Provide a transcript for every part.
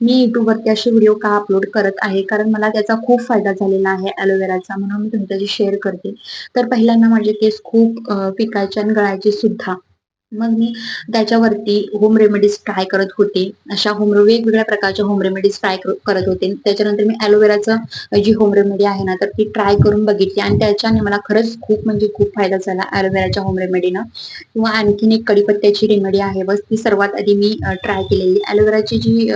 मी युट्यूबवरती असे व्हिडिओ का अपलोड करत आहे? कारण मला त्याचा खूप फायदा झालेला आहे ॲलोवेराचा म्हणून मी तुमच्याशी शेअर करते. तर पहिल्यांदा माझे केस खूप पिकायचे आणि गळायचे सुद्धा. मग मी त्याच्यावरती होम रेमेडीज ट्राय करत होते. अशा होम वेगवेगळ्या प्रकारच्या होम रेमेडीज ट्राय करत होते. त्याच्यानंतर मी ॲलोवेराचं जी होम रेमेडी आहे ना तर ती ट्राय करून बघितली आणि त्याच्याने मला खरंच खूप म्हणजे खूप फायदा झाला ॲलोवेराच्या होम रेमेडीनं किंवा आणखीन एक कडीपत्त्याची रेमेडी आहे बस ती सर्वात आधी मी ट्राय केलेली. ॲलोवेराची जी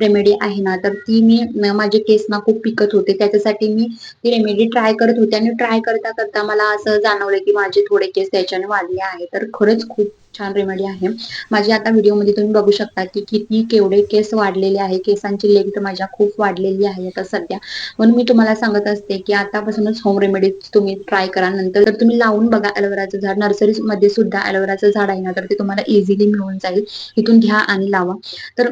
रेमेडी आहे ना तर ती मी माझे केस ना खूप पिकत होते. त्याच्यासाठी मी ती रेमेडी ट्राय करत होते आणि ट्राय करता करता मला असं जाणवलं की माझे थोडे केस त्याच्याने वाढले आहे तर खरंच खूप छान रेमेडी आहे. माझी आता व्हिडिओमध्ये तुम्ही बघू शकता की किती केवढे केस वाढलेले आहे. केसांची लेंथ माझ्या खूप वाढलेली आहे आता सध्या. म्हणून मी तुम्हाला सांगत असते की आतापासूनच होम रेमेडी तुम्ही ट्राय करा. नंतर जर तुम्ही लावून बघा ॲलोवेराचं झाड नर्सरी मध्ये सुद्धा ॲलोवेराचं झाड आहे ना तर ते तुम्हाला इझिली मिळून जाईल. इथून घ्या आणि लावा. तर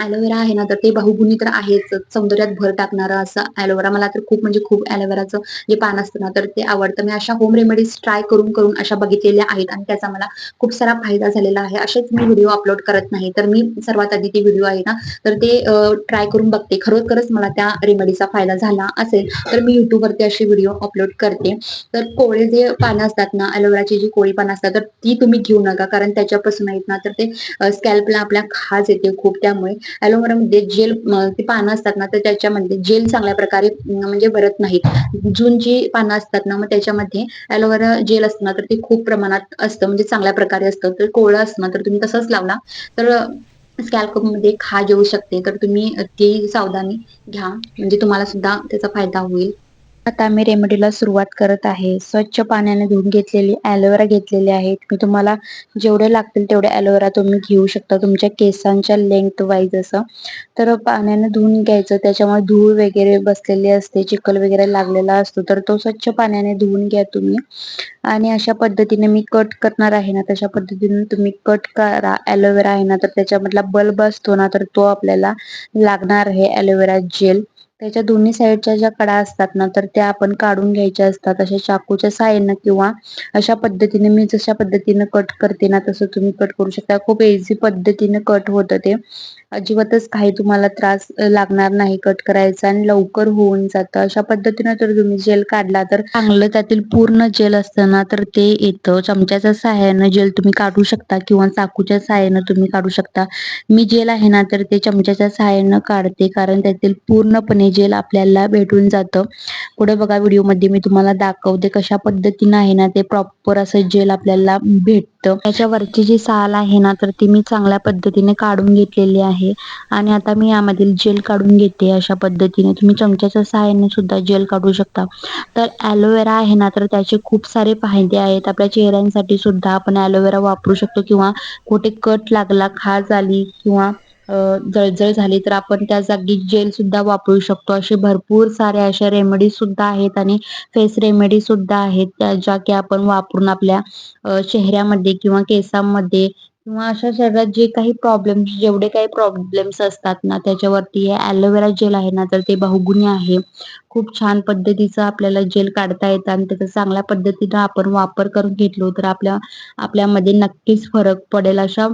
ॲलोवेरा आहे ना तर ते बहुगुणी तर आहेच. सौंदर्यात भर टाकणारं असं ॲलोवेरा मला तर खूप म्हणजे खूप ॲलोवेराचं जे पान असतं ना तर ते आवडतं. मी अशा होम रेमेडीज ट्राय करून करून अशा बघितलेल्या आहेत आणि त्याचा मला खूप सारा फायदा झालेला आहे. असेच मी व्हिडिओ अपलोड करत नाही. तर मी सर्वात आधी ते व्हिडिओ आहे ना तर ते ट्राय करून बघते. खरोखरच मला त्या रेमेडीचा फायदा झाला असेल तर मी युट्यूबवरती असे व्हिडिओ अपलोड करते. तर कोळे जे पानं असतात ना ॲलोवेराची जी कोळी पानं असतात तर ती तुम्ही घेऊ नका कारण त्याच्यापासून आहेत ना तर ते स्कॅल्पला आपल्या खाज येते खूप त्यामुळे. मध्ये जेल ते पानं असतात ना तर त्याच्यामध्ये जेल चांगल्या प्रकारे म्हणजे भरत नाहीत. जून जी पानं असतात ना मग त्याच्यामध्ये ॲलोवेरा जेल असतं ना तर ते खूप प्रमाणात असतं म्हणजे चांगल्या प्रकारे असतं. तर कोवळं असतं ना तर तुम्ही तसंच लावला तर स्कॅल्पमध्ये खाज येऊ शकते. तर तुम्ही ती सावधानी घ्या. म्हणजे तुम्हाला सुद्धा त्याचा फायदा होईल. आता मी रेमेडीला सुरुवात करत आहे. स्वच्छ पाण्याने धुवून घेतलेली ॲलोवेरा घेतलेली आहेत. मी तुम्हाला जेवढे लागतील तेवढे ॲलोवेरा तुम्ही घेऊ शकता तुमच्या केसांच्या लेंथ वाईज असं. तर पाण्याने धुवून घ्यायचं त्याच्यामुळे धूळ वगैरे बसलेली असते चिखल वगैरे लागलेला असतो. तर तो स्वच्छ पाण्याने धुवून घ्या तुम्ही. आणि अशा पद्धतीने मी कट करणार आहे ना तशा पद्धतीने तुम्ही कट करा. ॲलोवेरा आहे ना तर त्याच्यामधला बल्ब असतो ना तर तो आपल्याला लागणार आहे ॲलोवेरा जेल त्याच्या दोन्ही साईडच्या ज्या कडा असतात ना तर त्या आपण काढून घ्यायच्या असतात. अशा चाकूच्या साह्यानं किंवा अशा पद्धतीने मी जशा पद्धतीने कट करते ना तसं तुम्ही कट करू शकता. खूप इझी पद्धतीने कट होतं ते. अजिबातच काही तुम्हाला त्रास लागणार नाही. कट करायचा आणि लवकर होऊन जातं. अशा पद्धतीने जर तुम्ही जेल काढला तर चांगलं त्यातील पूर्ण जेल असतं ना तर ते येतं. चमच्याच्या सहाय्यानं जेल तुम्ही काढू शकता किंवा चाकूच्या सहाय्यानं तुम्ही काढू शकता. मी जेल आहे ना तर ते चमच्याच्या सहाय्यानं काढते कारण त्यातील पूर्णपणे जेल आपल्याला भेटून जातं. पुढे बघा व्हिडिओमध्ये मी तुम्हाला दाखवते कशा पद्धतीनं आहे ना ते प्रॉपर असं जेल आपल्याला भेटतं. त्याच्यावरची जी साल आहे ना तर ती मी चांगल्या पद्धतीने काढून घेतलेली आहे. आणि आता मी यामधील जेल काढून घेते अशा पद्धतीने. तुम्ही चमच्याच्या सहाय्याने सुद्धा जेल काढू शकता. तर ॲलोवेरा आहे ना तर त्याचे खूप सारे फायदे आहेत. आपल्या चेहऱ्यांसाठी सुद्धा आपण ॲलोवेरा वापरू शकतो किंवा कुठे कट लागला खाज आली किंवा जळजळ झाली तर आपण त्या जागी जेल सुद्धा वापरू शकतो. असे भरपूर सारे अशा रेमेडी सुद्धा आहेत आणि फेस रेमेडी सुद्धा आहेत त्या ज्या की आपण वापरून आपल्या चेहऱ्यामध्ये किंवा केसांमध्ये किंवा अशा शरीरात जे काही प्रॉब्लेम्स जेवढे काही प्रॉब्लेम्स असतात ना त्याच्यावरती हे ॲलोवेरा जेल आहे ना तर ते बहुगुणी आहे. खूप छान पद्धतीचं आपल्याला जेल काढता येतं आणि त्याचा चांगल्या पद्धतीनं आपण वापर करून घेतलो तर आपल्या आपल्यामध्ये नक्कीच फरक पडेल. अशा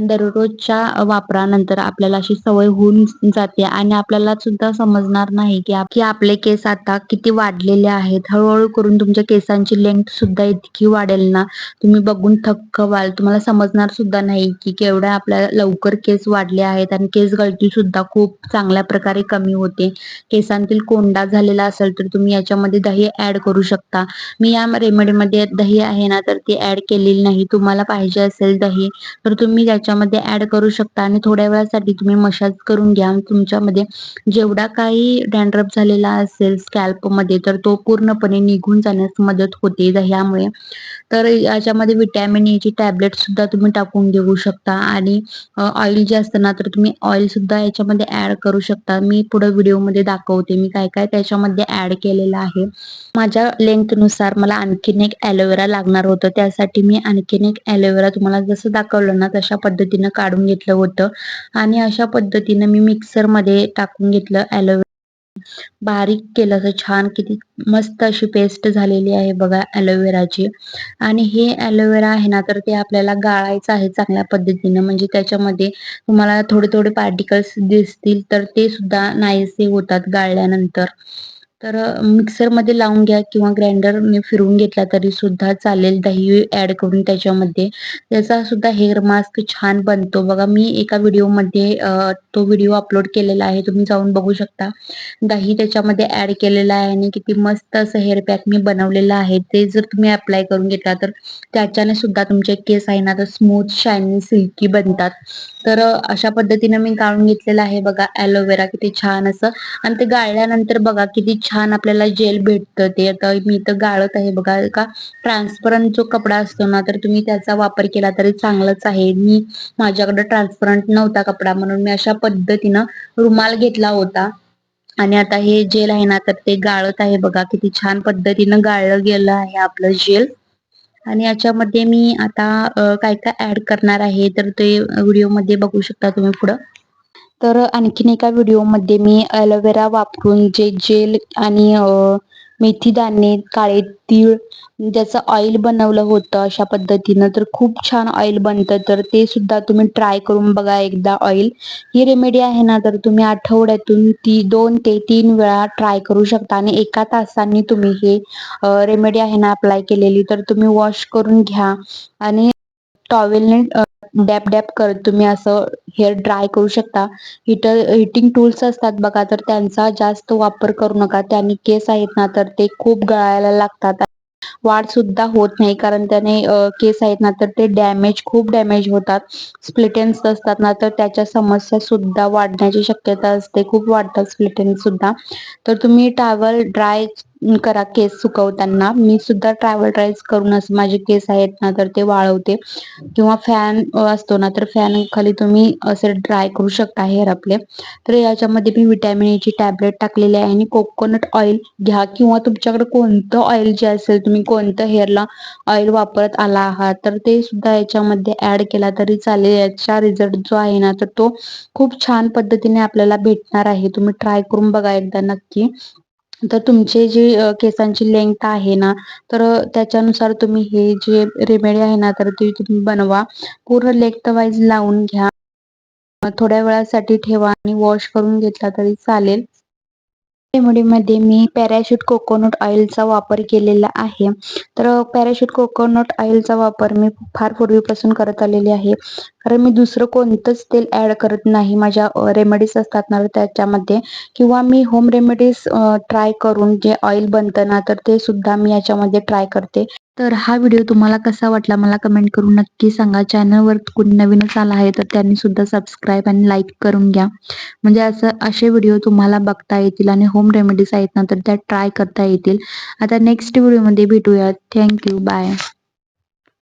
दररोजच्या वापरानंतर आपल्याला अशी सवय होऊन जाते आणि आपल्याला सुद्धा समजणार नाही की की आपले केस आता किती वाढलेले आहेत. हळूहळू करून तुमच्या केसांची लेंथ सुद्धा इतकी वाढेल ना. तुम्ही बघून थक्क व्हाल. तुम्हाला समजणार सुद्धा नाही की केवढ्या आपल्या लवकर केस वाढले आहेत आणि केस गळती सुद्धा खूप चांगल्या प्रकारे कमी होते. केसांतील कोंडा झालेला असेल तर तुम्ही याच्यामध्ये दही ऍड करू शकता. मी या रेमेडीमध्ये दही आहे ना तर ती ऍड केलेली नाही. तुम्हाला पाहिजे असेल दही तर तुम्ही याच्यामध्ये ऍड करू शकता. आणि थोड्या वेळासाठी तुम्ही मसाज करून घ्या. तुमच्यामध्ये जेवढा काही डॅन्ड्रप झालेला असेल स्कॅल्पमध्ये तर तो पूर्णपणे निघून जाण्यास मदत होते दह्यामुळे. तर याच्यामध्ये विटॅमिन e ची टॅबलेट सुद्धा तुम्ही टाकून देऊ शकता. आणि ऑइल जे असतं ना तर तुम्ही ऑइल सुद्धा याच्यामध्ये ऍड करू शकता. मी पुढे व्हिडिओमध्ये दाखवते. मी काय काय त्याच्यामध्ये ऍड केलेलं आहे. माझ्या लेंथनुसार मला आणखीन एक ॲलोवेरा लागणार होतं. त्यासाठी मी आणखीन एक ॲलोवेरा तुम्हाला जसं दाखवलं ना तशा पद्धतीनं काढून घेतलं होतं. आणि अशा पद्धतीनं मी मिक्सरमध्ये टाकून घेतलं ॲलोवेरा बारीक केलं असं छान किती मस्त अशी पेस्ट झालेली आहे बघा ॲलोवेराची आणि हे ॲलोवेरा आहे ना तर ते आपल्याला गाळायचं आहे चांगल्या पद्धतीनं. म्हणजे त्याच्यामध्ये तुम्हाला थोडे थोडे पार्टिकल्स दिसतील तर ते सुद्धा नाहीसे होतात गाळल्यानंतर. तर मिक्सरमध्ये लावून घ्या किंवा ग्राइंडरने फिरवून घेतला तरी सुद्धा चालेल. दही ऍड करून त्याच्यामध्ये. त्याचा सुद्धा हेअर मास्क छान बनतो. बघा मी एका व्हिडिओमध्ये तो व्हिडिओ अपलोड केलेला आहे. तुम्ही जाऊन बघू शकता. दही त्याच्यामध्ये ऍड केलेला आहे आणि किती मस्त असं हेअर पॅक मी बनवलेलं आहे. ते जर तुम्ही अप्लाय करून घेतला तर त्याच्याने सुद्धा तुमचे केस आहे ना तर स्मूथ शायनी सिल्की बनतात. तर अशा पद्धतीने मी गाळून घेतलेलं आहे बघा ॲलोवेरा किती छान असं. आणि ते गाळल्यानंतर बघा किती छान आपल्याला जेल भेटतं ते. आता मी इथं गाळत आहे बघा का ट्रान्सपरंट जो कपडा असतो ना तर तुम्ही त्याचा वापर केला तरी चांगलंच आहे. मी माझ्याकडे ट्रान्सपरंट नव्हता कपडा म्हणून मी अशा पद्धतीनं रुमाल घेतला होता. आणि आता हे जेल आहे ना तर ते गाळत आहे बघा किती छान पद्धतीनं गाळलं गेलं आहे आपलं जेल आणि याच्यामध्ये मी आता काय काय ऍड करणार आहे तर ते व्हिडिओमध्ये बघू शकता तुम्ही पुढं. तर आणखीन एका व्हिडिओमध्ये मी ॲलोवेरा वापरून जे जेल आणि मेथी दाणे काळे तीळ ज्याचं ऑइल बनवलं होतं अशा पद्धतीनं. तर खूप छान ऑइल बनतं. तर ते सुद्धा तुम्ही ट्राय करून बघा एकदा ऑइल ही रेमेडी आहे ना तर तुम्ही आठवड्यातून ती दोन ते तीन वेळा ट्राय करू शकता. आणि एका तासांनी तुम्ही हे रेमेडी आहे ना अप्लाय केलेली तर तुम्ही वॉश करून घ्या. आणि टॉवेलने डॅप डॅप करत तुम्ही असं हेअर ड्राय करू शकता. हिटर हिटिंग टूल्स असतात बघा तर त्यांचा जास्त वापर करू नका. त्यांनी केस आहेत ना तर ते खूप गळायला लागतात. वाढ सुद्धा होत नाही कारण त्याने केस आहेत ना तर ते डॅमेज खूप डॅमेज होतात. स्प्लिटेन्स असतात ना तर त्याच्या समस्या सुद्धा वाढण्याची शक्यता असते. खूप वाढतात स्प्लिटेन्स सुद्धा. तर तुम्ही टावल ड्राय करा केस सुकवताना. मी सुद्धा ट्रॅव्हल ड्राईव्ह करूनच माझे केस आहेत ना तर ते वाळवते. किंवा फॅन असतो ना तर फॅन खाली तुम्ही असे ड्राय करू शकता हेअर आपले. तर याच्यामध्ये मी विटॅमिन ची टॅबलेट टाकलेली आहे आणि कोकोनट ऑइल घ्या. किंवा तुमच्याकडे कोणतं ऑइल जे असेल तुम्ही कोणतं हेअरला ऑइल वापरत आला आहात तर ते सुद्धा याच्यामध्ये ऍड केला तरी चालेल. याचा रिझल्ट जो आहे ना तर तो खूप छान पद्धतीने आपल्याला भेटणार आहे. तुम्ही ट्राय करून बघा एकदा नक्की. तर तुमचे जे केसांची लेंथ आहे ना तर त्याच्यानुसार तुम्ही हे जे रेमेडी आहे ना तर ती तुम्ही बनवा. पूर्ण लेंथ वाईज लावून घ्या. थोड्या वेळासाठी ठेवा आणि वॉश करून घेतला तरी चालेल. रेमेडीमध्ये मी पॅराशूट कोकोनट ऑइलचा वापर केलेला आहे. तर पॅराशूट कोकोनट ऑइलचा वापर मी फार पूर्वीपासून करत आलेली आहे. कारण मी दुसरं कोणतंच तेल ऍड करत नाही. माझ्या रेमेडीज असतात ना त्याच्यामध्ये. किंवा मी होम रेमेडीज ट्राय करून जे ऑइल बनतं ना तर ते सुद्धा मी याच्यामध्ये ट्राय करते. तर हा व्हिडिओ तुम्हाला कसा वाटला मला कमेंट करून नक्की सांगा. चॅनलवर कोणी नवीनच आला आहे तर त्यांनी सुद्धा सबस्क्राईब आणि लाईक करून घ्या. म्हणजे असं असे व्हिडिओ तुम्हाला बघता येतील आणि होम रेमेडीज आहेत ना तर त्या ट्राय करता येतील. आता नेक्स्ट व्हिडिओमध्ये भेटूयात. Thank you bye